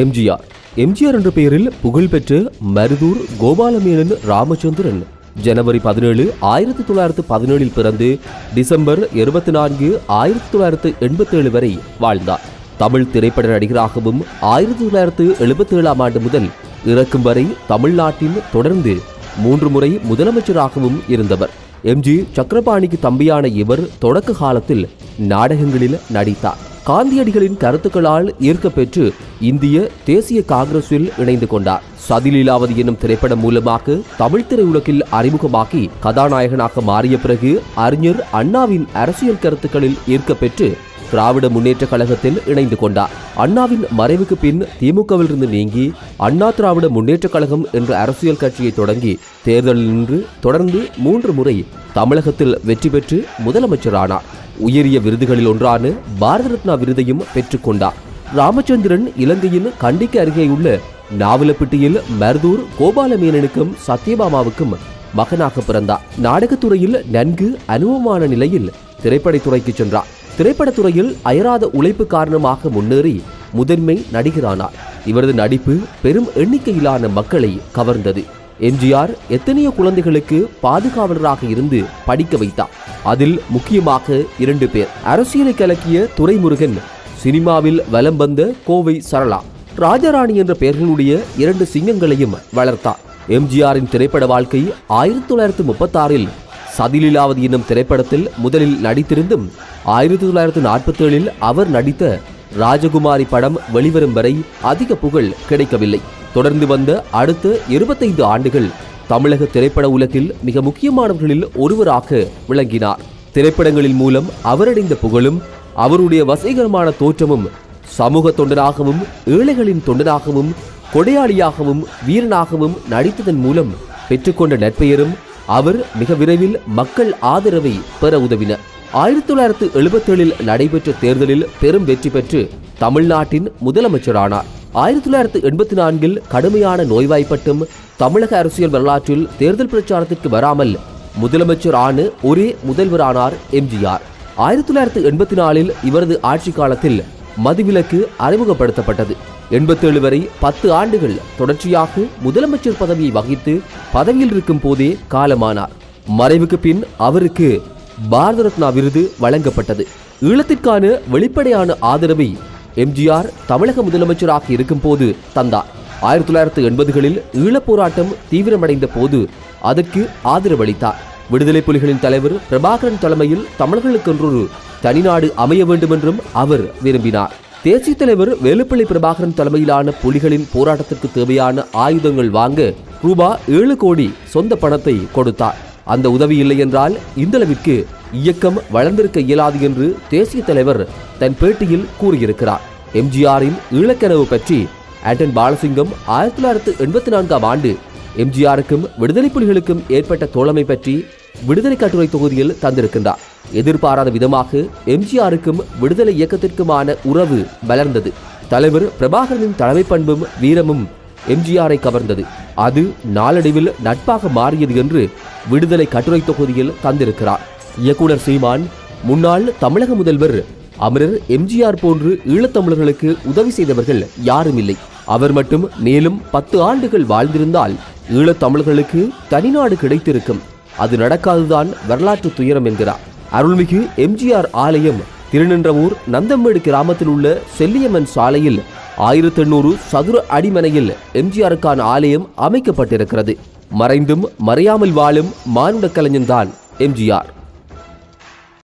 எம்ஜிஆர். எம்ஜிஆர் என்ற பெயரில் புகழ்பெற்ற மருதூர் கோபாலமேனன் ராமச்சந்திரன் ஜனவரி பதினேழு ஆயிரத்தி தொள்ளாயிரத்து பதினேழில் பிறந்து டிசம்பர் இருபத்தி நான்கு ஆயிரத்தி தொள்ளாயிரத்து எண்பத்தேழு வரை வாழ்ந்தார். தமிழ் திரைப்பட நடிகராகவும் ஆயிரத்தி தொள்ளாயிரத்து எழுபத்தி ஏழாம் ஆண்டு முதல் இறக்கும் வரை தமிழ்நாட்டின் தொடர்ந்து மூன்று முறை முதலமைச்சராகவும் இருந்தவர். எம்ஜி சக்கரபாணிக்கு தம்பியான இவர் தொடக்க காலத்தில் நாடகங்களில் நடித்தார். காந்தியடிகளின் கருத்துக்களால் ஈர்க்கப்பெற்று இந்திய தேசிய காங்கிரஸில் இணைந்து கொண்டார். சதிலீலாவதி என்னும் திரைப்படம் மூலமாக தமிழ் திரையுலகில் அறிமுகமாகி கதாநாயகனாக மாறிய பிறகு அறிஞர் அண்ணாவின் அரசியல் கருத்துக்களில் ஈர்க்கப்பெற்று திராவிட முன்னேற்ற கழகத்தில் இணைந்து கொண்டார். அண்ணாவின் மறைவுக்கு பின் திமுகவிலிருந்து நீங்கி அண்ணா திராவிட முன்னேற்ற கழகம் என்ற அரசியல் கட்சியை தொடங்கி தேர்தலில் நின்று தொடர்ந்து மூன்று முறை தமிழகத்தில் வெற்றி பெற்று முதலமைச்சரானார். உயரிய விருதுகளில் ஒன்றான பாரத ரத்னா விருதையும் பெற்றுக்கொண்டார் ராமச்சந்திரன் இலங்கையின் கண்டிக்கு அருகேயுள்ள நாவலப்பட்டியில் மருதூர் கோபாலமேனனுக்கும் சத்யபாமாவுக்கும் மகனாக பிறந்தார். நாடகத்துறையில் நன்கு அனுபவமான நிலையில் திரைப்படத்துறைக்கு சென்றார். திரைப்படத்துறையில் அயராத உழைப்பு காரணமாக முன்னேறி முதன்மை நடிகரானார். இவரது நடிப்பு பெரும் எண்ணிக்கையிலான மக்களை கவர்ந்தது. எம்ஜிஆர் எத்தனையோ குழந்தைகளுக்கு பாதுகாவலராக இருந்து படிக்க வைத்தார். அதில் முக்கியமாக இரண்டு பேர். அரசியலை கலக்கிய துரைமுருகன் சினிமாவில் வலம் வந்த கோவை சரளா ராஜராணி என்ற பெயர்களுடைய இரண்டு சிங்கங்களையும் வளர்த்தார். எம்ஜிஆரின் திரைப்பட வாழ்க்கை ஆயிரத்தி தொள்ளாயிரத்தி முப்பத்தாறில் சதிலீலாவதி என்னும் திரைப்படத்தில் முதலில் நடித்திருந்தும் ஆயிரத்தி தொள்ளாயிரத்தி நாற்பத்தேழில் அவர் நடித்த ராஜகுமாரி படம் வெளிவரும் வரை அதிக புகழ் கிடைக்கவில்லை. தொடர்ந்து வந்த அடுத்த இருபத்தைந்து ஆண்டுகள் தமிழக திரைப்பட உலகில் மிக முக்கியமானவர்களில் ஒருவராக விளங்கினார். திரைப்படங்களின் மூலம் அவரடைந்த புகழும் அவருடைய வசீகரமான தோற்றமும் சமூக தொண்டனாகவும் ஏழைகளின் தொண்டனாகவும் கொடையாளியாகவும் வீரனாகவும் நடித்ததன் மூலம் பெற்றுக்கொண்ட நற்பெயரும் அவர் மிக விரைவில் மக்கள் ஆதரவை பெற உதவின. ஆயிரத்தி தொள்ளாயிரத்து எழுபத்தேழில் நடைபெற்ற தேர்தலில் பெரும் வெற்றி பெற்று தமிழ்நாட்டின் முதலமைச்சரானார். ஆயிரத்தி தொள்ளாயிரத்து எண்பத்தி நான்கில் கடுமையான நோய்வாய்ப்பட்டும் தமிழக அரசியல் வரலாற்றில் தேர்தல் பிரச்சாரத்திற்கு வராமல் முதலமைச்சர் ஆன ஒரே முதல்வரானார் எம்ஜிஆர். ஆயிரத்தி தொள்ளாயிரத்து எண்பத்தி நாலில் இவரது ஆட்சி காலத்தில் மதுவிலக்கு அறிமுகப்படுத்தப்பட்டது. எண்பத்தேழு வரை பத்து ஆண்டுகள் தொடர்ச்சியாக முதலமைச்சர் பதவியை வகித்து பதவியில் இருக்கும் போதே காலமானார். மறைவுக்கு பின் அவருக்கு பாரத ரத்னா விருது வழங்கப்பட்டது. ஈழத்திற்கான வெளிப்படையான ஆதரவை எம்ஜிஆர் தமிழக முதலமைச்சராக இருக்கும் போது தந்தார். ஆயிரத்தி தொள்ளாயிரத்து எண்பதுகளில் ஈழப் போராட்டம் தீவிரமடைந்த போது அதற்கு ஆதரவளித்தார். விடுதலை புலிகளின் தலைவர் பிரபாகரன் தலைமையில் தமிழர்களுக்கென்றொரு தனிநாடு அமைய வேண்டும் என்றும் அவர் விரும்பினார். தேசிய தலைவர் வேலுப்பள்ளி பிரபாகரன் தலைமையிலான புலிகளின் போராட்டத்திற்கு தேவையான ஆயுதங்கள் வாங்க ரூபா ஏழு கோடி சொந்த பணத்தை கொடுத்தார். அந்த உதவி இல்லை என்றால் இந்தளவிற்கு இயக்கம் வளர்ந்திருக்க இயலாது என்று தேசிய தலைவர் தன் பேட்டியில் கூறியிருக்கிறார். எம்ஜிஆரின் ஈழக்கனவு பற்றி ஆண்டன் பாலசிங்கம் ஆயிரத்தி தொள்ளாயிரத்து எண்பத்தி நான்காம் ஆண்டு எம்ஜிஆருக்கும் விடுதலை புலிகளுக்கும் ஏற்பட்ட தோழமை பற்றி விடுதலை கட்டுரை தொகுதியில் தந்திருக்கின்றார். எதிர்பாராத விதமாக எம்ஜிஆருக்கும் விடுதலை இயக்கத்திற்குமான உறவு வளர்ந்தது. தலைவர் பிரபாகரனின் தலைமை பண்பும் வீரமும் எம்ஜிஆரை கவர்ந்தது. அது நாளடைவில் நட்பாக மாறியது என்று விடுதலை கட்டுரை தொகுதியில் தந்திருக்கிறார். இயக்குனர் சீமான் முன்னாள் தமிழக முதல்வர் அமரர் எம்ஜிஆர் போன்று ஈழத்தமிழர்களுக்கு உதவி செய்தவர்கள் யாரும் இல்லை அவர் மட்டும் மேலும் பத்து ஆண்டுகள் வாழ்ந்திருந்தால் ஈழத்தமிழர்களுக்கு தனிநாடு கிடைத்திருக்கும். அது நடக்காதுதான் வரலாற்று துயரம் என்கிறார். அருள்மிகு எம்ஜிஆர் ஆலயம் திருநின்றவூர் நந்தம்மேடு கிராமத்தில் உள்ள செல்லியம்மன் சாலையில் ஆயிரத்தி எண்ணூறு சதுர அடிமனையில் எம்ஜிஆருக்கான ஆலயம் அமைக்கப்பட்டிருக்கிறது. மறைந்தும் மறையாமல் வாழும் மானுட கலைஞன்தான் எம்ஜிஆர்.